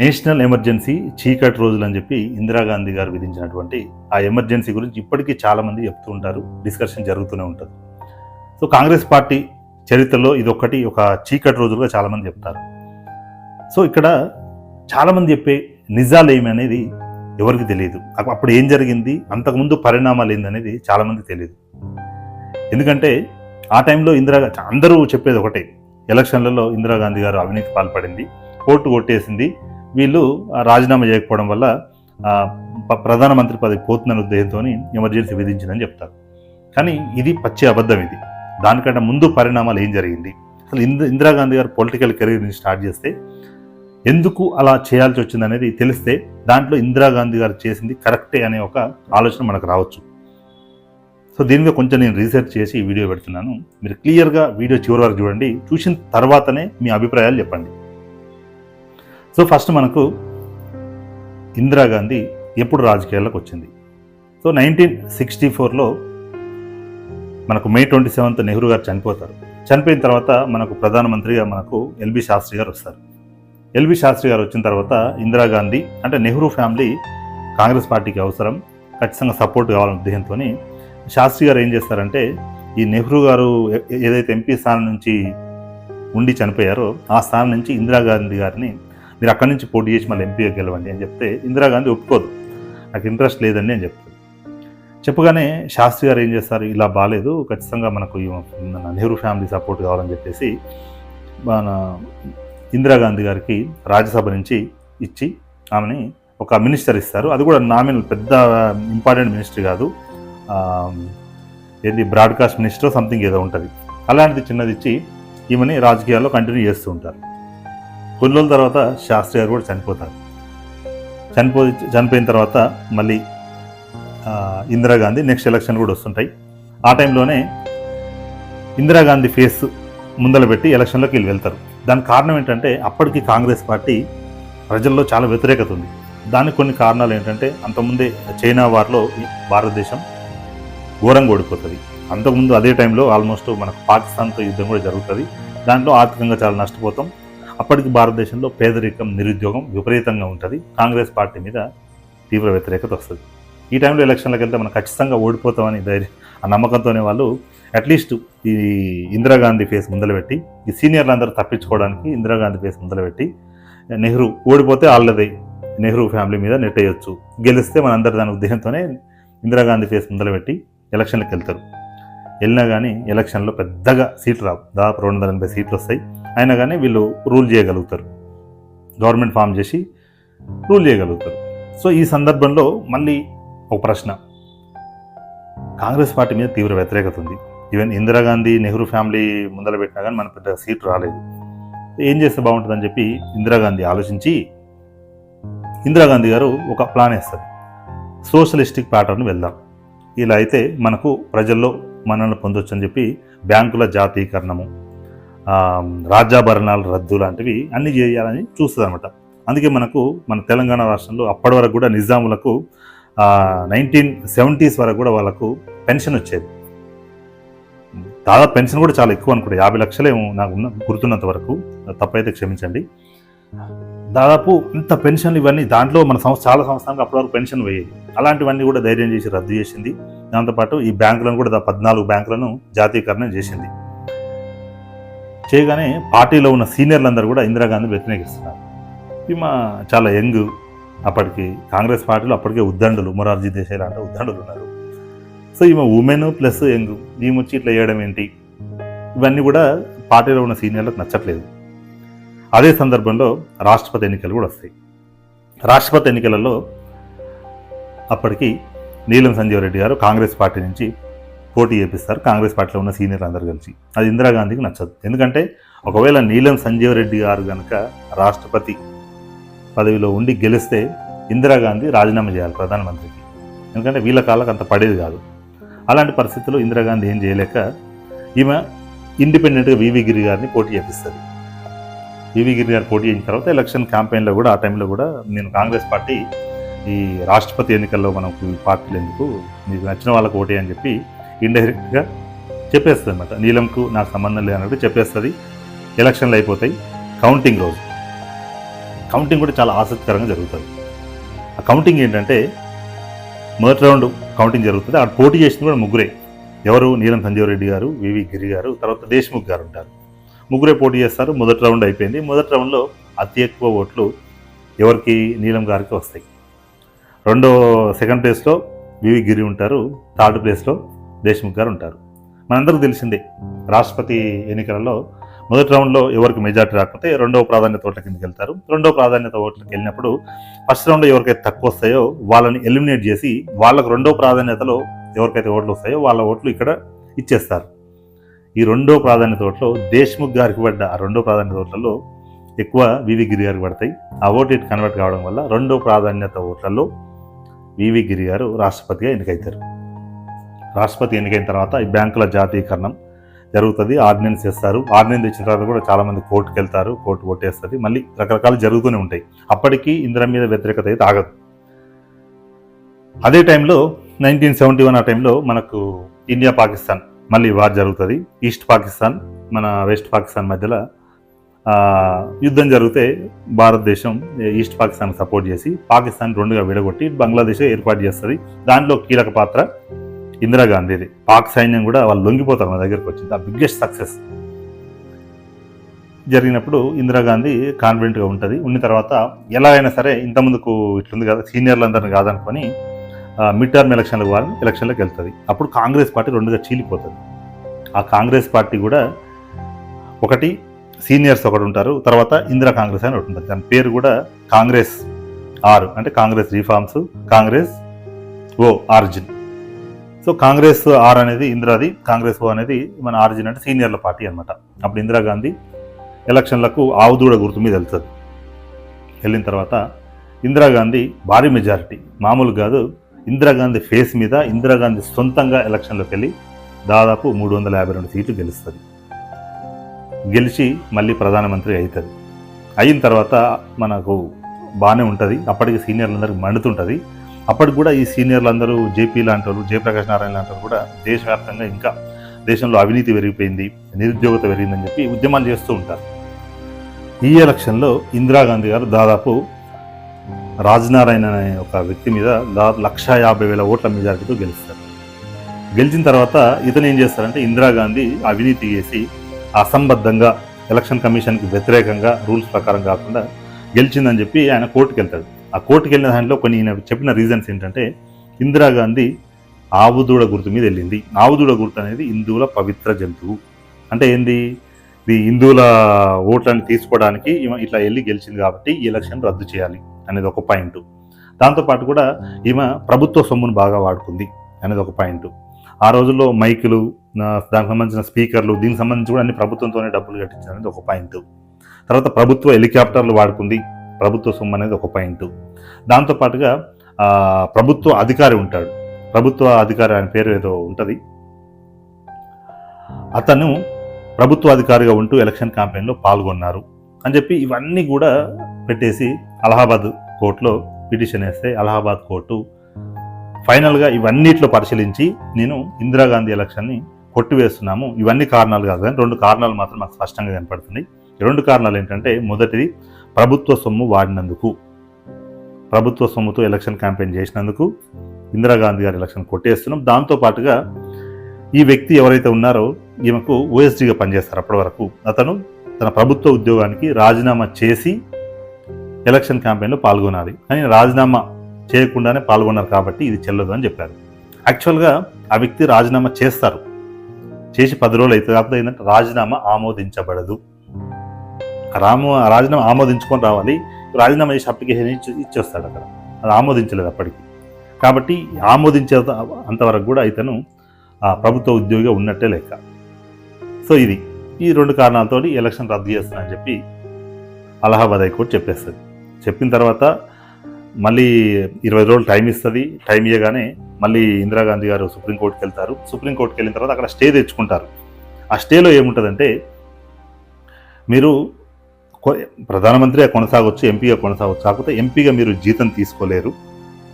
National emergency చీకటి రోజులు అని చెప్పి ఇందిరాగాంధీ గారు విధించినటువంటి ఆ ఎమర్జెన్సీ గురించి ఇప్పటికీ చాలామంది చెప్తూ ఉంటారు డిస్కషన్ జరుగుతూనే ఉంటుంది. సో కాంగ్రెస్ పార్టీ చరిత్రలో ఇదొక్కటి ఒక చీకటి రోజులుగా చాలామంది చెప్తారు. సో ఇక్కడ చాలామంది చెప్పే నిజాలు ఏమి అనేది ఎవరికి తెలియదు. అప్పుడు ఏం జరిగింది అంతకుముందు పరిణామాలు ఏందనేది చాలామంది తెలియదు. ఎందుకంటే ఆ టైంలో ఇందిరా అందరూ చెప్పేది ఒకటే ఎలక్షన్లలో ఇందిరాగాంధీ గారు అవినీతి పాల్పడింది కోర్టు కొట్టేసింది వీళ్ళు రాజీనామా చేయకపోవడం వల్ల ప్రధానమంత్రి పదవి పోతుందనే ఉద్దేశంతో ఎమర్జెన్సీ విధించిందని చెప్తారు. కానీ ఇది పచ్చి అబద్ధం ఇది. దానికంటే ముందు పరిణామాలు ఏం జరిగింది? అసలు ఇంద ఇందిరాగాంధీ గారు పొలిటికల్ కెరీర్ని స్టార్ట్ చేస్తే ఎందుకు అలా చేయాల్సి వచ్చింది అనేది తెలిస్తే దాంట్లో ఇందిరాగాంధీ గారు చేసింది కరెక్టే అనే ఒక ఆలోచన మనకు రావచ్చు. సో దీని మీద కొంచెం నేను రీసెర్చ్ చేసి ఈ వీడియో పెడుతున్నాను. మీరు క్లియర్గా వీడియో చివరి వరకు చూడండి. చూసిన తర్వాతనే మీ అభిప్రాయాలు చెప్పండి. సో ఫస్ట్ మనకు ఇందిరాగాంధీ ఎప్పుడు రాజకీయాల్లోకి వచ్చింది. సో నైన్టీన్ సిక్స్టీ ఫోర్లో మనకు మే ట్వంటీ సెవెంత్ నెహ్రూ గారు చనిపోతారు. చనిపోయిన తర్వాత మనకు ప్రధానమంత్రిగా మనకు ఎల్బి శాస్త్రి గారు వస్తారు. ఎల్బి శాస్త్రి గారు వచ్చిన తర్వాత ఇందిరాగాంధీ అంటే నెహ్రూ ఫ్యామిలీ కాంగ్రెస్ పార్టీకి అవసరం ఖచ్చితంగా సపోర్ట్ కావాలనే ఉద్దేశంతో శాస్త్రి గారు ఏం చేస్తారంటే ఈ నెహ్రూ గారు ఏదైతే ఎంపీ స్థానం నుంచి ఉండి చనిపోయారో ఆ స్థానం నుంచి ఇందిరాగాంధీ గారిని మీరు అక్కడి నుంచి పోటీ చేసి మళ్ళీ ఎంపీగా గెలవండి అని చెప్తే ఇందిరాగాంధీ ఒప్పుకోదు. నాకు ఇంట్రెస్ట్ లేదండి అని చెప్తుంది చెప్పగానే శాస్త్రి గారు ఏం చేస్తారు? ఇలా బాగాలేదు ఖచ్చితంగా మనకు నెహ్రూ ఫ్యామిలీ సపోర్ట్ కావాలని చెప్పేసి మన ఇందిరాగాంధీ గారికి రాజ్యసభ నుంచి ఇచ్చి ఆమెని ఒక మినిస్టర్ ఇస్తారు. అది కూడా నామినల్ పెద్ద ఇంపార్టెంట్ మినిస్టర్ కాదు. ఏది బ్రాడ్కాస్ట్ మినిస్టర్ సంథింగ్ ఏదో ఉంటుంది. అలాంటిది చిన్నది ఇచ్చి ఈమెని రాజకీయాల్లో కంటిన్యూ చేస్తూ ఉంటారు. కొన్ని రోజుల తర్వాత శాస్త్రి గారు కూడా చనిపోతారు. చనిపో చనిపోయిన తర్వాత మళ్ళీ ఇందిరాగాంధీ నెక్స్ట్ ఎలక్షన్ కూడా వస్తుంటాయి. ఆ టైంలోనే ఇందిరాగాంధీ ఫేస్ ముందల పెట్టి ఎలక్షన్లోకి వీళ్ళు వెళ్తారు. దానికి కారణం ఏంటంటే అప్పటికి కాంగ్రెస్ పార్టీ ప్రజల్లో చాలా వ్యతిరేకత ఉంది. దానికి కొన్ని కారణాలు ఏంటంటే అంతకుముందే చైనా వార్లో భారతదేశం ఘోరంగా ఓడిపోతుంది. అంతకుముందు అదే టైంలో ఆల్మోస్ట్ మనకు పాకిస్తాన్తో యుద్ధం కూడా జరుగుతుంది. దాంట్లో ఆర్థికంగా చాలా నష్టపోతాం. అప్పటికి భారతదేశంలో పేదరికం నిరుద్యోగం విపరీతంగా ఉంటుంది. కాంగ్రెస్ పార్టీ మీద తీవ్ర వ్యతిరేకత వస్తుంది. ఈ టైంలో ఎలక్షన్లకు వెళ్తే మనం ఖచ్చితంగా ఓడిపోతామని ధైర్యం ఆ నమ్మకంతోనే వాళ్ళు అట్లీస్ట్ ఈ ఇందిరాగాంధీ ఫేస్ ముందలబెట్టి ఈ సీనియర్లు అందరూ తప్పించుకోవడానికి ఇందిరాగాంధీ ఫేస్ ముందలబెట్టి నెహ్రూ ఓడిపోతే వాళ్ళది నెహ్రూ ఫ్యామిలీ మీద నెట్టేయొచ్చు. గెలిస్తే మనందరి దాని ఉద్దేశంతోనే ఇందిరాగాంధీ ఫేస్ ముందలబెట్టి ఎలక్షన్లకు వెళ్తారు. వెళ్ళినా కానీ ఎలక్షన్లో పెద్దగా సీట్లు రావు. దాదాపు రెండు వందల ఎనభై సీట్లు వస్తాయి. అయినా కానీ వీళ్ళు రూల్ చేయగలుగుతారు. గవర్నమెంట్ ఫామ్ చేసి రూల్ చేయగలుగుతారు. సో ఈ సందర్భంలో మళ్ళీ ఒక ప్రశ్న. కాంగ్రెస్ పార్టీ మీద తీవ్ర వ్యతిరేకత ఉంది. ఈవెన్ ఇందిరాగాంధీ నెహ్రూ ఫ్యామిలీ ముందర పెట్టినా కానీ మన పెద్ద సీట్ రాలేదు. ఏం చేస్తే బాగుంటుందని చెప్పి ఇందిరాగాంధీ ఆలోచించి ఇందిరాగాంధీ గారు ఒక ప్లాన్ వేస్తారు. సోషలిస్టిక్ ప్యాటర్న్ వెళ్దాం. ఇలా అయితే మనకు ప్రజల్లో మనల్ని పొందొచ్చు అని చెప్పి బ్యాంకుల జాతీకరణము రాజ్యాభరణాలు రద్దు లాంటివి అన్నీ చేయాలని చూస్తుంది అనమాట అందుకే మనకు మన తెలంగాణ రాష్ట్రంలో అప్పటి వరకు కూడా నిజాములకు నైన్టీన్ సెవెంటీస్ వరకు కూడా వాళ్ళకు పెన్షన్ వచ్చేది. దాదాపు పెన్షన్ కూడా చాలా ఎక్కువ అనుకుంటా. యాభై లక్షలేమో నాకు ఉన్న గుర్తున్నంత వరకు. తప్పైతే క్షమించండి. దాదాపు ఇంత పెన్షన్లు ఇవన్నీ దాంట్లో మన సంస్థ చాలా సంవత్సరానికి అప్పటివరకు పెన్షన్ వేయేది అలాంటివన్నీ కూడా ధైర్యం చేసి రద్దు చేసింది. దాంతోపాటు ఈ బ్యాంకులను కూడా దా- పద్నాలుగు బ్యాంకులను జాతీయకరణ చేసింది. చేయగానే పార్టీలో ఉన్న సీనియర్లందరూ కూడా ఇందిరాగాంధీ వ్యతిరేకిస్తున్నారు. ఈమె చాలా యంగ్ అప్పటికి కాంగ్రెస్ పార్టీలో అప్పటికే ఉద్దండులు మొరార్జీ దేశాయ్ లాంటి ఉద్దండులు ఉన్నారు. సో ఈమె ఉమెన్ ప్లస్ యంగ్ ఈమె వచ్చి ఇట్లా చేయడం ఏంటి? ఇవన్నీ కూడా పార్టీలో ఉన్న సీనియర్లకు నచ్చట్లేదు. అదే సందర్భంలో రాష్ట్రపతి ఎన్నికలు కూడా వస్తాయి. రాష్ట్రపతి ఎన్నికలలో అప్పటికి నీలం సంజీవ్ రెడ్డి గారు కాంగ్రెస్ పార్టీ నుంచి పోటీ చేపిస్తారు. కాంగ్రెస్ పార్టీలో ఉన్న సీనియర్లు అందరు కలిసి. అది ఇందిరాగాంధీకి నచ్చదు. ఎందుకంటే ఒకవేళ నీలం సంజీవ రెడ్డి గారు కనుక రాష్ట్రపతి పదవిలో ఉండి గెలిస్తే ఇందిరాగాంధీ రాజీనామా చేయాలి ప్రధానమంత్రికి. ఎందుకంటే వీళ్ళ కాళ్ళకు అంత పడేది కాదు. అలాంటి పరిస్థితుల్లో ఇందిరాగాంధీ ఏం చేయలేక ఈమె ఇండిపెండెంట్గా వివి గిరి గారిని పోటీ చేపిస్తుంది. వివి గిరి గారు పోటీ చేసిన తర్వాత ఎలక్షన్ క్యాంపెయిన్లో కూడా ఆ టైంలో కూడా నేను కాంగ్రెస్ పార్టీ ఈ రాష్ట్రపతి ఎన్నికల్లో మనకు పార్టీలు ఎందుకు? మీకు నచ్చిన వాళ్ళకు ఓటే అని చెప్పి ఇండైరెక్ట్గా చెప్పేస్తుంది అనమాట నీలంకు నాకు సంబంధం లేదన్నట్టు చెప్పేస్తుంది. ఎలక్షన్లు అయిపోతాయి. కౌంటింగ్ రోజు. కౌంటింగ్ కూడా చాలా ఆసక్తికరంగా జరుగుతుంది. ఆ కౌంటింగ్ ఏంటంటే మొదటి రౌండ్ కౌంటింగ్ జరుగుతుంది. అక్కడ పోటీ చేసింది కూడా ముగ్గురే. ఎవరు? నీలం సంజీవ్ రెడ్డి గారు వివి గిరి గారు తర్వాత దేశ్ముఖ్ గారు ఉంటారు. ముగ్గురే పోటీ చేస్తారు. మొదటి రౌండ్ అయిపోయింది. మొదటి రౌండ్లో అతి ఎక్కువ ఓట్లు ఎవరికి? నీలం గారికి వస్తాయి. రెండో సెకండ్ ప్లేస్లో వివి గిరి ఉంటారు. థర్డ్ ప్లేస్లో దేశ్ముఖ్ గారు ఉంటారు. మనందరికీ తెలిసిందే రాష్ట్రపతి ఎన్నికలలో మొదటి రౌండ్లో ఎవరికి మెజార్టీ రాకపోతే రెండవ ప్రాధాన్యత ఓట్ల కిందకి వెళ్తారు. రెండవ ప్రాధాన్యత ఓట్లకి వెళ్ళినప్పుడు ఫస్ట్ రౌండ్లో ఎవరికైతే తక్కువ వస్తాయో వాళ్ళని ఎలిమినేట్ చేసి వాళ్ళకు రెండో ప్రాధాన్యతలో ఎవరికైతే ఓట్లు వస్తాయో వాళ్ళ ఓట్లు ఇక్కడ ఇచ్చేస్తారు. ఈ రెండో ప్రాధాన్యత ఓట్లు దేశ్ముఖ్ గారికి పడ్డ ఆ రెండో ప్రాధాన్యత ఓట్లలో ఎక్కువ వివి గిరి గారికి పడతాయి. ఆ ఓటు ఇటు కన్వర్ట్ కావడం వల్ల రెండో ప్రాధాన్యత ఓట్లలో వివి గిరి గారు రాష్ట్రపతిగా ఎన్నికైతారు. రాష్ట్రపతి ఎన్నికైన తర్వాత ఈ బ్యాంకుల జాతీయకరణం జరుగుతుంది. ఆర్డినెన్స్ చేస్తారు. ఆర్డినెన్స్ ఇచ్చిన తర్వాత కూడా చాలామంది కోర్టుకు వెళ్తారు కోర్టు కొట్టేస్తుంది. మళ్ళీ రకరకాలు జరుగుతూనే ఉంటాయి. అప్పటికీ ఇందిరా మీద వ్యతిరేకత అయితే ఆగదు. అదే టైంలో నైన్టీన్ సెవెంటీ వన్ ఆ టైంలో మనకు ఇండియా పాకిస్తాన్ మళ్ళీ వార్ జరుగుతుంది. ఈస్ట్ పాకిస్తాన్ మన వెస్ట్ పాకిస్తాన్ మధ్యలో యుద్ధం జరిగితే భారతదేశం ఈస్ట్ పాకిస్తాన్ సపోర్ట్ చేసి పాకిస్తాన్ రెండుగా విడగొట్టి బంగ్లాదేశ్ ఏర్పాటు చేస్తుంది. దాంట్లో కీలక పాత్ర ఇందిరాగాంధీది. పాక్ సైన్యం కూడా వాళ్ళు లొంగిపోతారు మన దగ్గరికి వచ్చింది ఆ బిగ్గెస్ట్ సక్సెస్. జరిగినప్పుడు ఇందిరాగాంధీ కాన్ఫిడెంట్గా ఉంటుంది. ఉన్న తర్వాత ఎలా అయినా సరే ఇంతకుముందుకు ఇట్లుంది కదా సీనియర్లందరిని కాదనుకొని మిడ్ టర్మ్ ఎలక్షన్లకు వాళ్ళు ఎలక్షన్లకు వెళ్తుంది. అప్పుడు కాంగ్రెస్ పార్టీ రెండుగా చీలిపోతుంది. ఆ కాంగ్రెస్ పార్టీ కూడా ఒకటి సీనియర్స్ ఒకటి ఉంటారు. తర్వాత ఇందిరా కాంగ్రెస్ అని ఒకటి ఉంటుంది. దాని పేరు కూడా కాంగ్రెస్ ఆరు అంటే Congress reforms Congress O origin. So Congress R అనేది ఇందిరాది కాంగ్రెస్ ఓ అనేది మన ఆర్జిన్ అంటే సీనియర్ల పార్టీ అనమాట అప్పుడు ఇందిరాగాంధీ ఎలక్షన్లకు ఆవుదూడ గుర్తు మీద వెళ్తుంది వెళ్ళిన తర్వాత ఇందిరాగాంధీ భారీ మెజారిటీ. మామూలు కాదు ఇందిరాగాంధీ ఫేస్ మీద ఇందిరాగాంధీ సొంతంగా ఎలక్షన్లోకి వెళ్ళి దాదాపు మూడు వందల యాభై రెండు సీట్లు గెలుస్తుంది. గెలిచి మళ్ళీ ప్రధానమంత్రి అవుతుంది అయిన తర్వాత మనకు బాగానే ఉంటుంది. అప్పటికి సీనియర్లందరికీ మండుతుంటుంది. అప్పటికి కూడా ఈ సీనియర్లు అందరూ జేపీ లాంటి వాళ్ళు జయప్రకాష్ నారాయణ లాంటి వాళ్ళు కూడా దేశవ్యాప్తంగా ఇంకా దేశంలో అవినీతి పెరిగిపోయింది నిరుద్యోగత పెరిగిందని చెప్పి ఉద్యమాలు చేస్తూ ఉంటారు. ఈ ఎలక్షన్లో ఇందిరాగాంధీ గారు దాదాపు రాజనారాయణ అనే ఒక వ్యక్తి మీద లక్ష యాభై వేల ఓట్ల మెజారిటీతో గెలుస్తారు. గెలిచిన తర్వాత ఇతను ఏం చేస్తారంటే ఇందిరాగాంధీ అవినీతి చేసి అసంబద్ధంగా ఎలక్షన్ కమిషన్కి వ్యతిరేకంగా రూల్స్ ప్రకారం కాకుండా గెలిచిందని చెప్పి ఆయన కోర్టుకు వెళ్తాడు ఆ కోర్టుకు వెళ్ళిన దాంట్లో కొన్ని చెప్పిన రీజన్స్ ఏంటంటే ఇందిరాగాంధీ ఆవుదూడ గుర్తు మీద వెళ్ళింది. ఆవుదూడ గుర్తు అనేది హిందువుల పవిత్ర జంతువు. అంటే ఏంది? ఇది హిందువుల ఓట్లను తీసుకోవడానికి ఇట్లా వెళ్ళి గెలిచింది కాబట్టి ఈ ఎలక్షన్ రద్దు చేయాలి అనేది ఒక పాయింట్. దాంతోపాటు కూడా ఈమె ప్రభుత్వ సొమ్మును బాగా వాడుకుంది అనేది ఒక పాయింట్. ఆ రోజుల్లో మైకులు దానికి సంబంధించిన స్పీకర్లు దీనికి సంబంధించి కూడా అన్ని ప్రభుత్వంతోనే డబ్బులు కట్టించారు అనేది ఒక పాయింట్. తర్వాత ప్రభుత్వ హెలికాప్టర్లు వాడుకుంది. ప్రభుత్వ సొమ్ము అనేది ఒక పాయింట్. దాంతోపాటుగా ప్రభుత్వ అధికారి ఉంటాడు. ప్రభుత్వ అధికారి ఆయన పేరు ఏదో ఉంటుంది. అతను ప్రభుత్వ అధికారిగా ఉంటూ ఎలక్షన్ క్యాంపెయిన్లో పాల్గొన్నారు. అని చెప్పి ఇవన్నీ కూడా పెట్టేసి అలహాబాద్ కోర్టులో పిటిషన్ వేస్తే అలహాబాద్ కోర్టు ఫైనల్గా ఇవన్నిట్లో పరిశీలించి నేను ఇందిరాగాంధీ ఎలక్షన్ని కొట్టివేస్తున్నాము. ఇవన్నీ కారణాలు కాదు కానీ రెండు కారణాలు మాత్రం మాకు స్పష్టంగా కనపడుతుంది రెండు కారణాలు ఏంటంటే మొదటిది ప్రభుత్వ సొమ్ము వాడినందుకు ప్రభుత్వ సొమ్ముతో ఎలక్షన్ క్యాంపెయిన్ చేసినందుకు ఇందిరాగాంధీ గారి ఎలక్షన్ కొట్టేస్తున్నాం. దాంతోపాటుగా ఈ వ్యక్తి ఎవరైతే ఉన్నారో ఈమెకు ఓఎస్డీగా పనిచేస్తారు అప్పటి వరకు అతను తన ప్రభుత్వ ఉద్యోగానికి రాజీనామా చేసి ఎలక్షన్ క్యాంపెయిన్లో పాల్గొనాలి. కానీ రాజీనామా చేయకుండానే పాల్గొన్నారు కాబట్టి ఇది చెల్లదు అని చెప్పారు. యాక్చువల్గా ఆ వ్యక్తి రాజీనామా చేస్తారు. చేసి పది రోజులు అయితే కాకపోతే ఏంటంటే రాజీనామా ఆమోదించబడదు. రాము రాజీనామా ఆమోదించుకొని రావాలి. రాజీనామా చేసి అప్లికేషన్ ఇచ్చి ఇచ్చేస్తాడు అక్కడ. అది ఆమోదించలేదు అప్పటికి. కాబట్టి ఆమోదించే అంతవరకు కూడా ఇతను ఆ ప్రభుత్వ ఉద్యోగిగా ఉన్నట్టే లెక్క. సో ఇది. ఈ రెండు కారణాలతో ఎలక్షన్ రద్దు చేస్తానని చెప్పి అలహాబాద్ హైకోర్టు చెప్పేస్తుంది. చెప్పిన తర్వాత మళ్ళీ ఇరవై రోజులు టైం ఇస్తుంది. టైం ఇవ్వగానే మళ్ళీ ఇందిరాగాంధీ గారు సుప్రీంకోర్టుకి వెళ్తారు. సుప్రీంకోర్టుకి వెళ్ళిన తర్వాత అక్కడ స్టే తెచ్చుకుంటారు. ఆ స్టేలో ఏముంటుందంటే మీరు ప్రధానమంత్రిగా కొనసాగొచ్చు ఎంపీగా కొనసాగొచ్చు. కాకపోతే ఎంపీగా మీరు జీతం తీసుకోలేరు.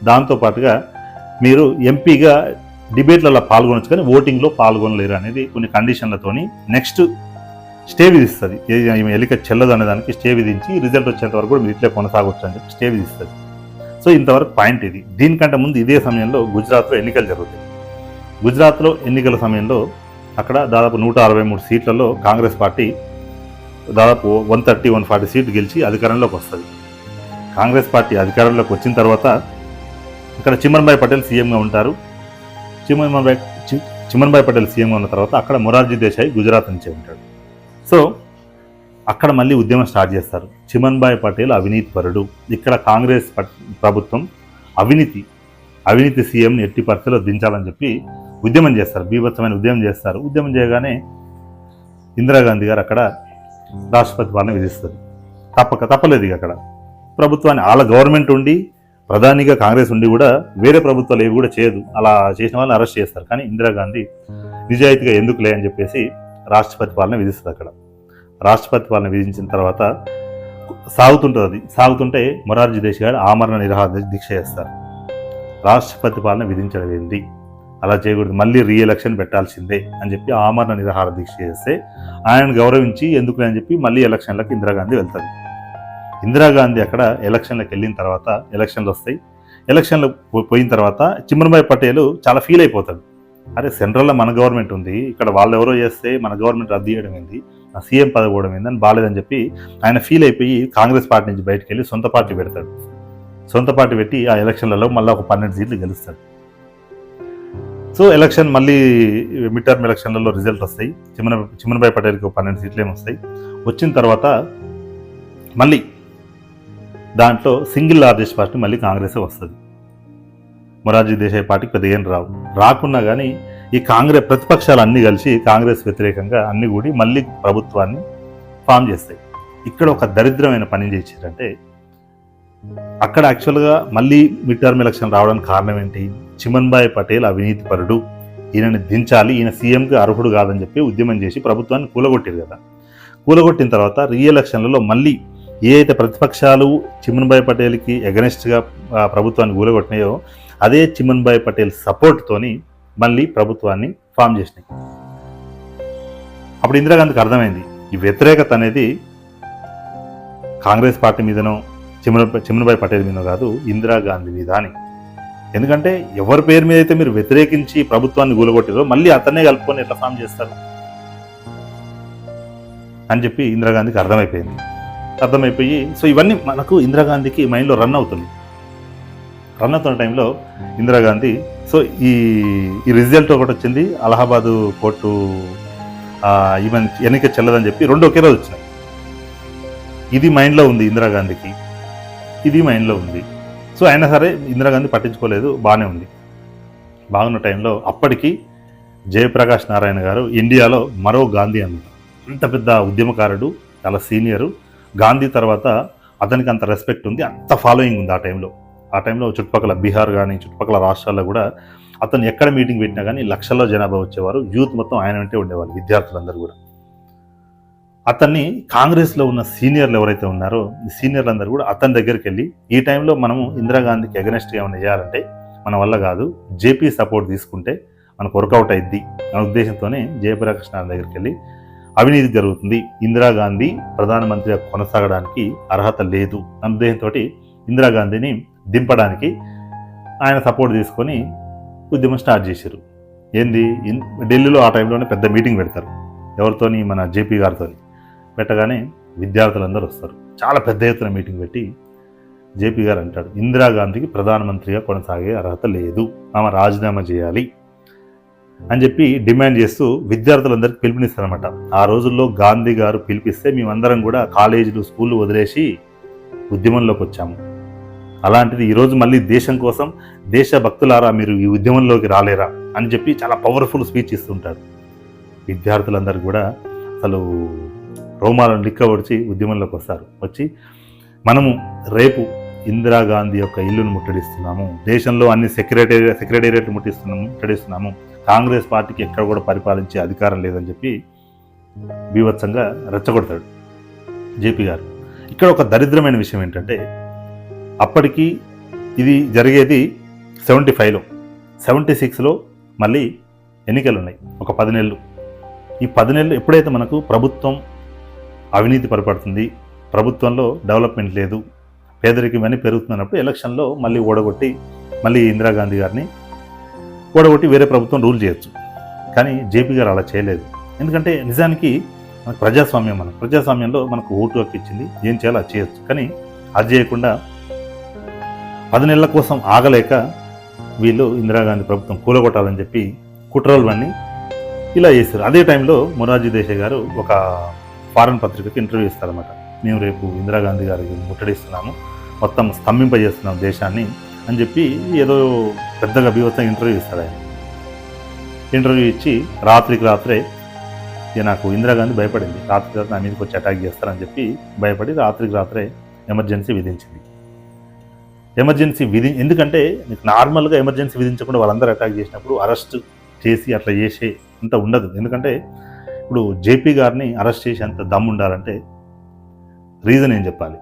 దాంతోపాటుగా మీరు ఎంపీగా డిబేట్లలో పాల్గొనొచ్చు కానీ ఓటింగ్లో పాల్గొనలేరు అనేది కొన్ని కండిషన్లతోని నెక్స్ట్ స్టే విధిస్తుంది. ఈమె ఎలిక చెల్లదు అనేదానికి స్టే విధించి రిజల్ట్ వచ్చేంత వరకు కూడా మీరు ఇట్లే కొనసాగొచ్చు అని చెప్పి స్టే విధిస్తుంది. సో ఇంతవరకు పాయింట్ ఇది. దీనికంటే ముందు ఇదే సమయంలో గుజరాత్లో ఎన్నికలు జరుగుతాయి. గుజరాత్లో ఎన్నికల సమయంలో అక్కడ దాదాపు నూట అరవై మూడు సీట్లలో కాంగ్రెస్ పార్టీ దాదాపు one thirty one forty seat గెలిచి అధికారంలోకి వస్తుంది. కాంగ్రెస్ పార్టీ అధికారంలోకి వచ్చిన తర్వాత ఇక్కడ చిమన్భాయ్ పటేల్ సీఎంగా ఉంటారు. చిమ్మన్భాయ్ చి- పటేల్ సీఎంగా ఉన్న తర్వాత అక్కడ మొరార్జీ దేశాయ్ గుజరాత్ నుంచే ఉంటాడు. సో అక్కడ మళ్ళీ ఉద్యమం స్టార్ట్ చేస్తారు. చిమన్భాయ్ పటేల్ అవినీతి పరుడు. ఇక్కడ కాంగ్రెస్ ప్రభుత్వం అవినీతి అవినీతి సీఎంని ఎట్టి పరిస్థితిలో దించాలని చెప్పి ఉద్యమం చేస్తారు. బీభత్సమైన ఉద్యమం చేస్తారు. ఉద్యమం చేయగానే ఇందిరాగాంధీ గారు అక్కడ రాష్ట్రపతి పాలన విధిస్తుంది. తప్పక తప్పలేదు ఇక అక్కడ. ప్రభుత్వాన్ని వాళ్ళ గవర్నమెంట్ ఉండి ప్రధానిగా కాంగ్రెస్ ఉండి కూడా వేరే ప్రభుత్వాలు ఏవి కూడా చేయదు. అలా చేసిన వాళ్ళని అరెస్ట్ చేస్తారు. కానీ ఇందిరాగాంధీ నిజాయితీగా ఎందుకులే అని చెప్పేసి రాష్ట్రపతి పాలన విధిస్తుంది అక్కడ. రాష్ట్రపతి పాలన విధించిన తర్వాత సాగుతుంటుంది అది. సాగుతుంటే మొరార్జీ దేశ్ గారు ఆమరణ నిరాహార దీక్ష చేస్తారు. రాష్ట్రపతి పాలన విధించడం ఏంది అలా చేయకూడదు. మళ్ళీ రీ ఎలక్షన్ పెట్టాల్సిందే అని చెప్పి ఆమరణ నిరాహార దీక్ష చేస్తే ఆయన గౌరవించి ఎందుకులే అని చెప్పి మళ్ళీ ఎలక్షన్లకు ఇందిరాగాంధీ వెళ్తుంది ఇందిరాగాంధీ అక్కడ ఎలక్షన్లకు వెళ్ళిన తర్వాత ఎలక్షన్లు వస్తాయి. ఎలక్షన్లు పో- పోయిన తర్వాత చిమ్మన్భాయ్ పటేల్ చాలా ఫీల్ అయిపోతాడు. అరే సెంట్రల్లో మన గవర్నమెంట్ ఉంది. ఇక్కడ వాళ్ళు ఎవరో చేస్తే మన గవర్నమెంట్ రద్దు చేయడం ఏంది? ఆ సీఎం పదవి పోవడం ఏంది అని బాలేదని చెప్పి ఆయన ఫీల్ అయిపోయి కాంగ్రెస్ పార్టీ నుంచి బయటకు వెళ్ళి సొంత పార్టీ పెడతాడు. సొంత పార్టీ పెట్టి ఆ ఎలక్షన్లలో మళ్ళీ ఒక పన్నెండు సీట్లు గెలుస్తాడు. సో ఎలక్షన్ మళ్ళీ మిడ్ టర్మ్ ఎలక్షన్లలో రిజల్ట్ వస్తాయి. చిమ్మన చిమ్మనభాయ్ పటేల్కి ఒక పన్నెండు సీట్లు ఏమి వస్తాయి. వచ్చిన తర్వాత మళ్ళీ దాంట్లో సింగిల్ లార్జెస్ట్ పార్టీ మళ్ళీ కాంగ్రెసే వస్తుంది. మొరార్జీ దేశాయ్ పార్టీకి పెద్ద ఏం రావు. రాకున్నా కానీ ఈ కాంగ్రెస్ ప్రతిపక్షాలు అన్నీ కలిసి కాంగ్రెస్ వ్యతిరేకంగా అన్ని కూడి మళ్ళీ ప్రభుత్వాన్ని ఫామ్ చేస్తాయి. ఇక్కడ ఒక దరిద్రమైన పని చేసారంటే అక్కడ యాక్చువల్గా మళ్ళీ మిడ్ టర్మ్ ఎలక్షన్ రావడానికి కారణం ఏంటి? చిమన్భాయ్ పటేల్ అవినీతి పరుడు. ఈయనని దించాలి ఈయన సీఎంకి అర్హుడు కాదని చెప్పి ఉద్యమం చేసి ప్రభుత్వాన్ని కూలగొట్టారు కదా. కూలగొట్టిన తర్వాత రీఎలక్షన్లలో మళ్ళీ ఏ అయితే ప్రతిపక్షాలు చిమన్భాయ్ పటేల్కి ఎగనెస్ట్గా ప్రభుత్వాన్ని కూలగొట్టినాయో అదే చిమన్భాయ్ పటేల్ సపోర్ట్తోని మళ్ళీ ప్రభుత్వాన్ని ఫామ్ చేసినాయి. అప్పుడు ఇందిరాగాంధీకి అర్థమైంది ఈ వ్యతిరేకత అనేది కాంగ్రెస్ పార్టీ మీదనో చిమన్ చిమన్భాయ్ పటేల్ మీద కాదు ఇందిరాగాంధీ మీద అని. ఎందుకంటే ఎవరి పేరు మీద అయితే మీరు వ్యతిరేకించి ప్రభుత్వాన్ని కూలగొట్టారో మళ్ళీ అతనే కలుపుకొని ఎట్లా ఫామ్ చేస్తారు? అని చెప్పి ఇందిరాగాంధీకి అర్థమైపోయింది. అర్థమైపోయి సో ఇవన్నీ మనకు ఇందిరాగాంధీకి మైండ్లో రన్ అవుతుంది. రన్ అవుతున్న టైంలో ఇందిరాగాంధీ సో ఈ ఈ రిజల్ట్ ఒకటి వచ్చింది అలహాబాదు కోర్టు ఆ, ఈమె ఎన్నిక చెల్లదని చెప్పి రెండు ఒకే రోజు వచ్చినాయి. ఇది మైండ్లో ఉంది ఇందిరాగాంధీకి. ఇది మైండ్లో ఉంది. సో అయినా సరే ఇందిరాగాంధీ పట్టించుకోలేదు బాగానే ఉంది. బాగున్న టైంలో అప్పటికి జయప్రకాష్ నారాయణ గారు ఇండియాలో మరో గాంధీ అన్నారు. అంత పెద్ద ఉద్యమకారుడు చాలా సీనియరు. గాంధీ తర్వాత అతనికి అంత రెస్పెక్ట్ ఉంది అంత ఫాలోయింగ్ ఉంది ఆ టైంలో. ఆ టైంలో చుట్టుపక్కల బీహార్ కానీ చుట్టుపక్కల రాష్ట్రాల్లో కూడా అతను ఎక్కడ మీటింగ్ పెట్టినా కానీ లక్షల్లో జనాభా వచ్చేవారు. యూత్ మొత్తం ఆయన వెంటే ఉండేవారు విద్యార్థులందరూ కూడా. అతన్ని కాంగ్రెస్లో ఉన్న సీనియర్లు ఎవరైతే ఉన్నారో సీనియర్లు అందరూ కూడా అతని దగ్గరికి వెళ్ళి ఈ టైంలో మనము ఇందిరాగాంధీకి అగనెస్ట్గా ఏమైనా చేయాలంటే మన వల్ల కాదు జేపీ సపోర్ట్ తీసుకుంటే మనకు వర్కౌట్ అయింది అనే ఉద్దేశంతోనే జయప్రకాష్ నారాయణ దగ్గరికి వెళ్ళి అవినీతి జరుగుతుంది. ఇందిరాగాంధీ ప్రధానమంత్రిగా కొనసాగడానికి అర్హత లేదు అనే ఉద్దేశంతో ఇందిరాగాంధీని దింపడానికి ఆయన సపోర్ట్ తీసుకొని ఉద్యమం స్టార్ట్ చేశారు. ఏంది? ఢిల్లీలో ఆ టైంలోనే పెద్ద మీటింగ్ పెడతారు. ఎవరితోని? మన జేపీ గారితోని. పెట్టగానే విద్యార్థులందరూ వస్తారు. చాలా పెద్ద ఎత్తున మీటింగ్ పెట్టి జేపీ గారు అంటాడు ఇందిరాగాంధీకి ప్రధానమంత్రిగా కొనసాగే అర్హత లేదు. ఆమె రాజీనామా చేయాలి. అని చెప్పి డిమాండ్ చేస్తూ విద్యార్థులందరికీ పిలుపునిస్తారనమాట ఆ రోజుల్లో గాంధీ గారు పిలిపిస్తే మేమందరం కూడా కాలేజీలు స్కూళ్ళు వదిలేసి ఉద్యమంలోకి వచ్చాము. అలాంటిది ఈరోజు మళ్ళీ దేశం కోసం దేశభక్తులారా మీరు ఈ ఉద్యమంలోకి రాలేరా అని చెప్పి చాలా పవర్ఫుల్ స్పీచ్ ఇస్తుంటారు. విద్యార్థులందరూ కూడా అసలు రోమాలను లిక్కవడిచి ఉద్యమంలోకి వస్తారు. వచ్చి మనము రేపు ఇందిరాగాంధీ యొక్క ఇల్లును ముట్టడిస్తున్నాము. దేశంలో అన్ని సెక్రటేరియట్ సెక్రటేరియట్లు ముట్టిస్తున్నాము ముట్టడిస్తున్నాము. కాంగ్రెస్ పార్టీకి ఎక్కడ కూడా పరిపాలించే అధికారం లేదని చెప్పి బీభత్సంగా రెచ్చగొడతాడు జేపీ గారు. ఇక్కడ ఒక దరిద్రమైన విషయం ఏంటంటే అప్పటికి ఇది జరిగేది సెవెంటీ ఫైవ్లో. సెవెంటీ సిక్స్లో మళ్ళీ ఎన్నికలు ఉన్నాయి ఒక పది నెలలు ఈ పది నెలలు ఎప్పుడైతే మనకు ప్రభుత్వం అవినీతి పరపడుతుంది. ప్రభుత్వంలో డెవలప్మెంట్ లేదు. పేదరికం పెరుగుతున్నప్పుడు ఎలక్షన్లో మళ్ళీ ఓడగొట్టి మళ్ళీ ఇందిరాగాంధీ గారిని ఓడగొట్టి వేరే ప్రభుత్వం రూల్ చేయొచ్చు. కానీ జేపీ గారు అలా చేయలేదు. ఎందుకంటే నిజానికి మనకు ప్రజాస్వామ్యం మనం ప్రజాస్వామ్యంలో మనకు ఓటు హక్కు ఇచ్చింది. ఏం చేయాలో అది చేయొచ్చు. కానీ అది చేయకుండా పది నెలల కోసం ఆగలేక వీళ్ళు ఇందిరాగాంధీ ప్రభుత్వం కూలగొట్టాలని చెప్పి కుట్రలన్నీ ఇలా చేశారు. అదే టైంలో మొరార్జీ దేశాయ్ గారు ఒక ఫారెన్ పత్రికకి ఇంటర్వ్యూ ఇస్తారన్నమాట. మేము రేపు ఇందిరాగాంధీ గారికి ముట్టడిస్తున్నాము. మొత్తం స్తంభింపజేస్తున్నాం దేశాన్ని అని చెప్పి ఏదో పెద్దగా బీభత్సంగా ఇంటర్వ్యూ ఇస్తాడు ఆయన. ఇంటర్వ్యూ ఇచ్చి రాత్రికి రాత్రే ఇక నాకు ఇందిరాగాంధీ భయపడింది. రాత్రి రాత్రి నా మీదకి వచ్చి అటాక్ చేస్తారని చెప్పి భయపడి రాత్రికి రాత్రే ఎమర్జెన్సీ విధించింది. ఎమర్జెన్సీ విధి ఎందుకంటే నీకు నార్మల్గా ఎమర్జెన్సీ విధించకుండా వాళ్ళందరూ అటాక్ చేసినప్పుడు అరెస్ట్ చేసి అట్లా చేసే అంత ఉండదు. ఎందుకంటే ఇప్పుడు జేపీ గారిని అరెస్ట్ చేసేంత అంత దమ్ము ఉండాలంటే రీజన్ ఏం చెప్పాలి?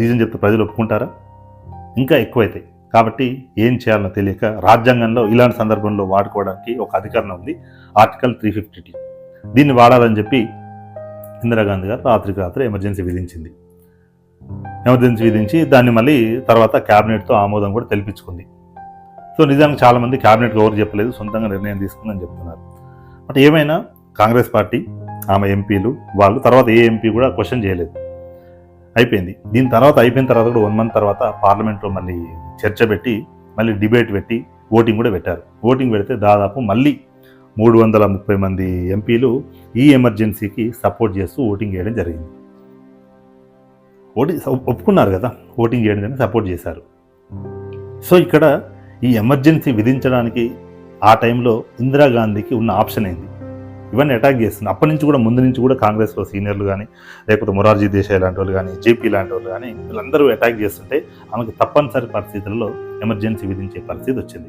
రీజన్ చెప్తే ప్రజలు ఒప్పుకుంటారా? ఇంకా ఎక్కువైతాయి. కాబట్టి ఏం చేయాలో తెలియక రాజ్యాంగంలో ఇలాంటి సందర్భంలో వాడుకోవడానికి ఒక అధికారం ఉంది. ఆర్టికల్ త్రీ ఫిఫ్టీ దీన్ని వాడాలని చెప్పి ఇందిరాగాంధీ గారు రాత్రికి రాత్రి ఎమర్జెన్సీ విధించింది. ఎమర్జెన్సీ విధించి దాన్ని మళ్ళీ తర్వాత క్యాబినెట్తో ఆమోదం కూడా తెలిపించుకుంది. సో నిజంగా చాలామంది క్యాబినెట్ ఎవరు చెప్పలేదు సొంతంగా నిర్ణయం తీసుకుందని చెప్తున్నారు. బట్ ఏమైనా కాంగ్రెస్ పార్టీ ఆమె ఎంపీలు వాళ్ళు తర్వాత ఏ ఎంపీ కూడా క్వశ్చన్ చేయలేదు. అయిపోయింది. దీని తర్వాత అయిపోయిన తర్వాత కూడా వన్ మంత్ తర్వాత పార్లమెంట్లో మళ్ళీ చర్చ పెట్టి మళ్ళీ డిబేట్ పెట్టి ఓటింగ్ కూడా పెట్టారు. ఓటింగ్ పెడితే దాదాపు మళ్ళీ మూడు వందల ముప్పై మంది ఎంపీలు ఈ ఎమర్జెన్సీకి సపోర్ట్ చేస్తూ ఓటింగ్ చేయడం జరిగింది. ఓటింగ్ ఒప్పుకున్నారు కదా ఓటింగ్ చేయడం సపోర్ట్ చేశారు. సో ఇక్కడ ఈ ఎమర్జెన్సీ విధించడానికి ఆ టైంలో ఇందిరాగాంధీకి ఉన్న ఆప్షన్ ఏంది? ఇవన్నీ అటాక్ చేస్తుంది. అప్పటి నుంచి కూడా ముందు నుంచి కూడా కాంగ్రెస్లో సీనియర్లు కానీ లేకపోతే మొరార్జీ దేశాయ్ లాంటి వాళ్ళు కానీ జేపీ లాంటి వాళ్ళు కానీ వీళ్ళందరూ అటాక్ చేస్తుంటే ఆమెకు తప్పనిసరి పరిస్థితుల్లో ఎమర్జెన్సీ విధించే పరిస్థితి వచ్చింది.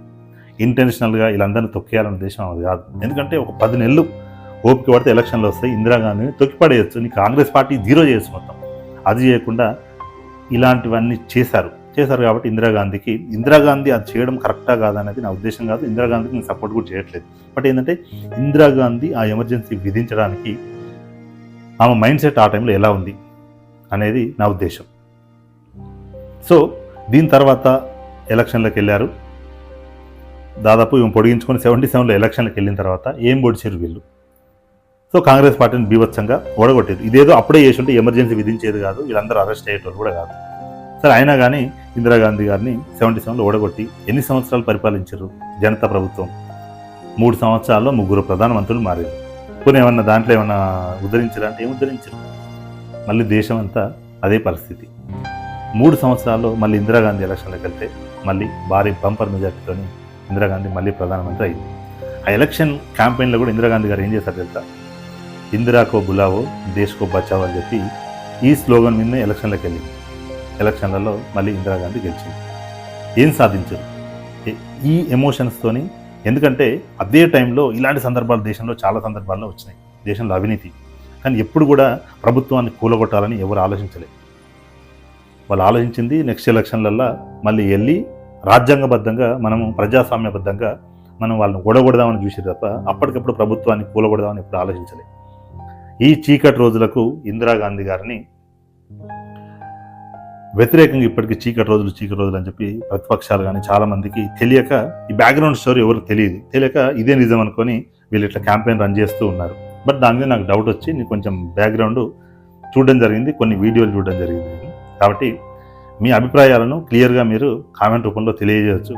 ఇంటెన్షనల్గా వీళ్ళందరినీ తొక్కేయాలనే ఉద్దేశం అది కాదు. ఎందుకంటే ఒక పది నెలలు ఓపిక పడితే ఎలక్షన్లు వస్తాయి ఇందిరాగాంధీని తొక్కిపడేయచ్చు. నీ కాంగ్రెస్ పార్టీ జీరో చేయొచ్చు మొత్తం. అది చేయకుండా ఇలాంటివన్నీ చేశారు. చేశారు కాబట్టి ఇందిరాగాంధీకి. ఇందిరాగాంధీ అది చేయడం కరెక్టా కాదనేది నా ఉద్దేశం కాదు. ఇందిరాగాంధీకి నేను సపోర్ట్ కూడా చేయట్లేదు. బట్ ఏంటంటే ఇందిరాగాంధీ ఆ ఎమర్జెన్సీ విధించడానికి ఆమె మైండ్ సెట్ ఆ టైంలో ఎలా ఉంది అనేది నా ఉద్దేశం. సో దీని తర్వాత ఎలక్షన్లకు వెళ్ళారు. దాదాపు ఇవి పొడిగించుకొని సెవెంటీ సెవెన్లో ఎలక్షన్లకు వెళ్ళిన తర్వాత ఏం పొడిచారు వీళ్ళు? సో కాంగ్రెస్ పార్టీని బీభత్సంగా ఓడగొట్టేది. ఇదేదో అప్పుడే చేసి ఉంటే ఎమర్జెన్సీ విధించేది కాదు. వీళ్ళందరూ అరెస్ట్ అయ్యేటోళ్ళు కూడా కాదు. సరే అయినా కానీ ఇందిరాగాంధీ గారిని సెవెంటీ సెవెన్లో ఓడగొట్టి ఎన్ని సంవత్సరాలు పరిపాలించారు? జనతా ప్రభుత్వం. మూడు సంవత్సరాల్లో ముగ్గురు ప్రధానమంత్రులు మారారు. కొన్ని ఏమన్నా దాంట్లో ఏమన్నా ఉద్ధరించారంటే ఏం ఉద్ధరించరు. మళ్ళీ దేశం అంతా అదే పరిస్థితి. మూడు సంవత్సరాల్లో మళ్ళీ ఇందిరాగాంధీ ఎలక్షన్లకు వెళ్తే మళ్ళీ భారీ బంపర్ మెజార్టీతోని ఇందిరాగాంధీ మళ్ళీ ప్రధానమంత్రి అయింది. ఆ ఎలక్షన్ క్యాంపెయిన్లో కూడా ఇందిరాగాంధీ గారు ఏం చేశారు తెలుసా? ఇందిరాకో బులావో దేశ్కో బచావో అని చెప్పి ఈ స్లోగన్ మీద ఎలక్షన్లకు వెళ్ళింది. ఎలక్షన్లలో మళ్ళీ ఇందిరాగాంధీ గెలిచింది. ఏం సాధించారు? ఈ ఎమోషన్స్తోని ఎందుకంటే అదే టైంలో ఇలాంటి సందర్భాలు దేశంలో చాలా సందర్భాల్లో వచ్చినాయి. దేశంలో అవినీతి. కానీ ఎప్పుడు కూడా ప్రభుత్వాన్ని కూలగొట్టాలని ఎవరు ఆలోచించలేదు వాళ్ళు ఆలోచించింది నెక్స్ట్ ఎలక్షన్లల్లో మళ్ళీ వెళ్ళి రాజ్యాంగబద్ధంగా మనము ప్రజాస్వామ్యబద్ధంగా మనం వాళ్ళని ఓడగొడదామని చూసి తప్ప అప్పటికప్పుడు ప్రభుత్వాన్ని కూలగొడదామని ఎప్పుడు ఆలోచించలేదు ఈ చీకటి రోజులకు ఇందిరాగాంధీ గారిని వ్యతిరేకంగా ఇప్పటికీ చీకటి రోజులు చీకటి రోజులు అని చెప్పి ప్రతిపక్షాలు కానీ చాలామందికి తెలియక ఈ బ్యాక్గ్రౌండ్ స్టోరీ ఎవరు తెలియదు. తెలియక ఇదే నిజం అనుకొని వీళ్ళు ఇట్లా క్యాంపెయిన్ రన్ చేస్తూ ఉన్నారు. బట్ దాని మీద నాకు డౌట్ వచ్చి నేను కొంచెం బ్యాక్గ్రౌండ్ చూడడం జరిగింది కొన్ని వీడియోలు చూడడం జరిగింది. కాబట్టి మీ అభిప్రాయాలను క్లియర్గా మీరు కామెంట్ రూపంలో తెలియజేయచ్చు.